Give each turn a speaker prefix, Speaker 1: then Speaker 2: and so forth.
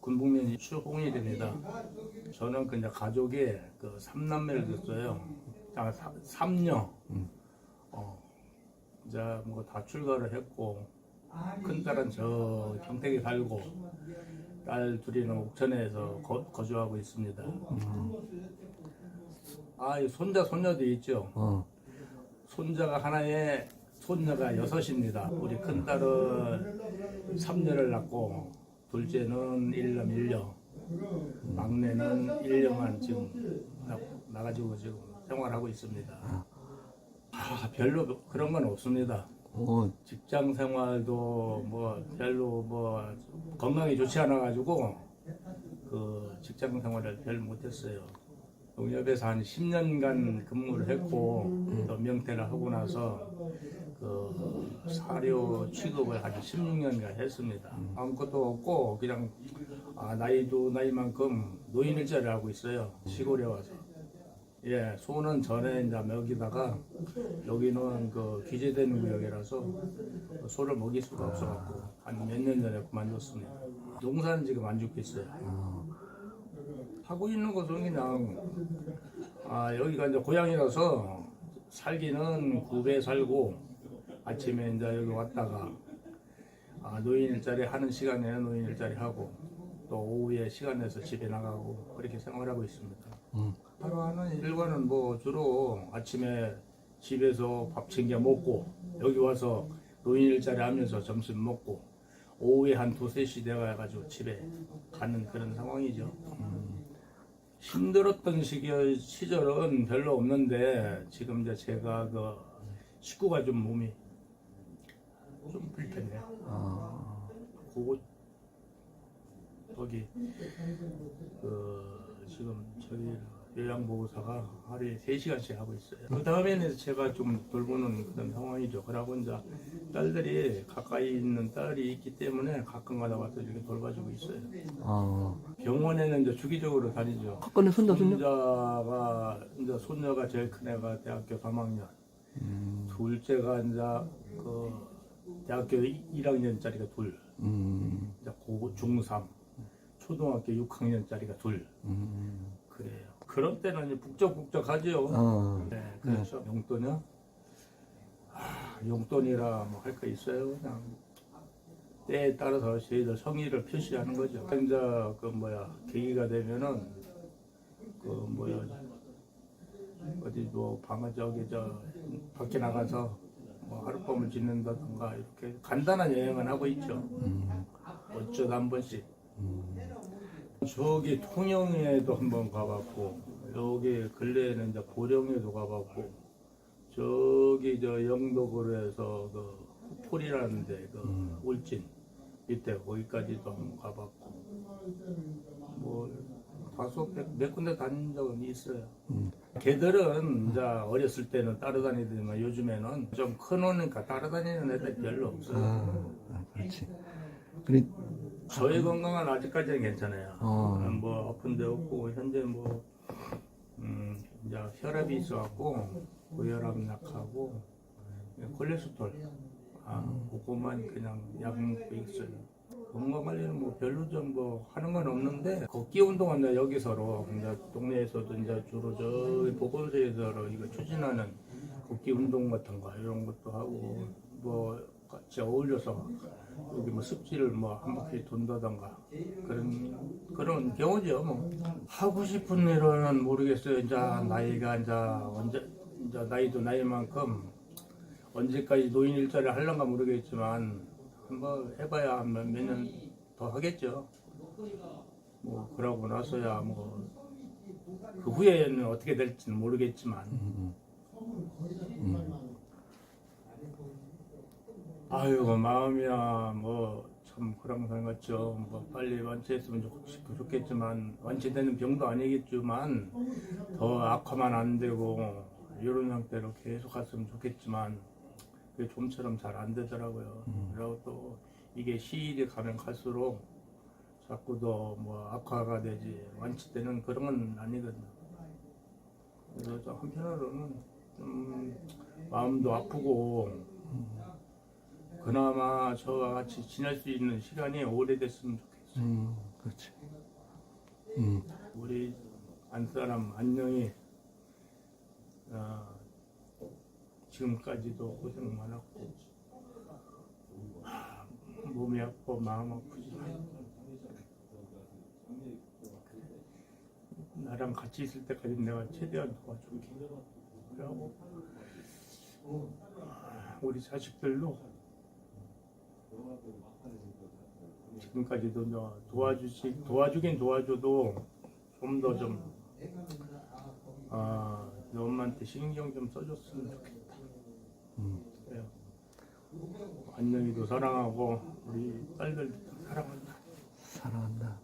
Speaker 1: 군북면 추홍일입니다. 저는 그 이제 가족에 그 삼남매를 뒀어요. 아, 사- 삼녀. 어, 이제 뭐 다 출가를 했고 큰 딸은 저 평택에 살고 딸 둘이는 옥천에서 거, 거주하고 있습니다. 아, 이 손자 손녀도 있죠.
Speaker 2: 어.
Speaker 1: 손자가 하나에 손녀가 여섯입니다. 우리 큰 딸은 3년을 낳고 둘째는 1년 1년 막내는 1년만 지금 나- 나가지고 지금 생활하고 있습니다. 아, 별로 그런 건 없습니다.
Speaker 2: 어,
Speaker 1: 직장 생활도 뭐 별로 뭐 건강이 좋지 않아 가지고 그 직장 생활을 별 못했어요. 농협에서 한 10년간 근무를 했고 또 명퇴를 하고 나서 그 사료 취급을 한 16년간 했습니다. 아무것도 없고 그냥 아, 나이도 나이만큼 노인 일자리를 하고 있어요. 시골에 와서. 예, 소는 전에 이제 먹이다가 여기는 그 규제된 구역이라서 소를 먹일 수가 없어갖고 한 몇 년 전에 그만뒀습니다. 농사는 지금 안 있어요. 하고 있는 것은 그냥 아 여기가 이제 고향이라서 살기는 굽에 살고 아침에 이제 여기 왔다가 아, 노인 일자리 하는 시간에는 노인 일자리 하고 또 오후에 시간 내서 집에 나가고 그렇게 생활하고 있습니다.
Speaker 2: 음.
Speaker 1: 하루 하는 일과는 뭐 주로 아침에 집에서 밥 챙겨 먹고 여기 와서 노인 일자리 하면서 점심 먹고 오후에 한 두세 시 돼가지고 집에 가는 그런 상황이죠. 음. 힘들었던 시기, 시절은 별로 없는데 지금 이제 제가 그 식구가 좀 몸이 좀 불편해요.
Speaker 2: 아,
Speaker 1: 그거 거기 그 지금 저희 요양보호사가 하루에 3시간씩 하고 있어요. 그 다음에는 제가 좀 돌보는 그런 상황이죠. 그러고 이제 딸들이 가까이 있는 딸이 있기 때문에 가끔 가다 와서 이렇게 돌봐주고 있어요.
Speaker 2: 아.
Speaker 1: 병원에는 이제 주기적으로 다니죠.
Speaker 2: 학교는 손자, 손녀?
Speaker 1: 손자가 이제 손녀가 제일 큰 애가 대학교 3학년,
Speaker 2: 음,
Speaker 1: 둘째가 이제 그 대학교 1학년짜리가 둘,
Speaker 2: 음,
Speaker 1: 이제 고 중3 초등학교 6학년짜리가 둘
Speaker 2: 음.
Speaker 1: 그런 때는 이제 북적북적하죠.
Speaker 2: 어,
Speaker 1: 네, 그렇죠. 용돈이요? 아, 용돈이라 뭐 할 거 있어요. 그냥 때에 따라서 저희들 성의를 표시하는 거죠. 이제 그 뭐야 계기가 되면은 그 뭐야 어디 뭐 방아 저기 저 밖에 나가서 뭐 하룻밤을 지낸다든가 이렇게 간단한 여행은 하고 있죠.
Speaker 2: 음,
Speaker 1: 어쩌다 한 번씩.
Speaker 2: 음.
Speaker 1: 저기 통영에도 한번 가봤고 여기 근래에는 이제 고령에도 가봤고 저기 저 영도구에서 그 폴이라는 데 그 울진 이때 거기까지도 한번 가봤고 뭐 다섯 몇, 몇 군데 다닌 적은 있어요.
Speaker 2: 음.
Speaker 1: 걔들은 이제 어렸을 때는 따라다니더니만 요즘에는 좀 커놓으니까 따라다니는 애들 별로 없어요.
Speaker 2: 아, 아, 그렇지. 그래,
Speaker 1: 저희 건강은 아직까지는 괜찮아요.
Speaker 2: 어.
Speaker 1: 음, 뭐 아픈 데 없고 현재 뭐 음, 이제 혈압이 있어갖고 고혈압 약하고 콜레스테롤 아 그것만 그냥 약 먹고 있어요. 건강 관리는 뭐 별로 좀 뭐 하는 건 없는데 걷기 운동은 이제 여기서로 이제 동네에서도 이제 주로 저기 보건소에서 이거 추진하는 걷기 운동 같은 거 이런 것도 하고 뭐 같이 어울려서 여기 뭐 습지를 뭐한 바퀴 돈다던가 그런 그런 경우죠. 뭐 하고 싶은 일은 모르겠어요. 이제 나이가 이제 언제 이제 나이도 나이만큼 언제까지 노인 일자리를 할런가 모르겠지만 한번 해봐야 몇년 더 하겠죠. 뭐 그러고 나서야 뭐 그 후에는 어떻게 될지는 모르겠지만.
Speaker 2: 음,
Speaker 1: 아유 마음이야. 뭐 참 그런 것 같죠. 뭐 빨리 완치했으면 좋- 좋겠지만 완치되는 병도 아니겠지만 더 악화만 안 되고 이런 형태로 계속 갔으면 좋겠지만 그게 좀처럼 잘 안 되더라고요. 그리고 또 이게 시일이 가면 갈수록 자꾸 더 뭐 악화가 되지 완치되는 그런 건 아니거든요. 그래서 좀 한편으로는 좀 마음도 아프고 그나마 저와 같이 지낼 수 있는 시간이 오래됐으면 좋겠어요.
Speaker 2: 음. 그렇지. 음,
Speaker 1: 우리 안사람 안녕이 어, 지금까지도 고생 많았고 아, 몸이 아프고 마음 아프지만 나랑 같이 있을 때까지 내가 최대한 도와줄게 그리고 아, 우리 자식들도 지금까지도 너 도와주시 도와주긴 도와줘도 좀 더 좀 아, 너 엄마한테 신경 좀 써줬으면 좋겠다.
Speaker 2: 음,
Speaker 1: 그래요. 안녕이도 사랑하고 우리 딸들도 사랑한다.
Speaker 2: 사랑한다.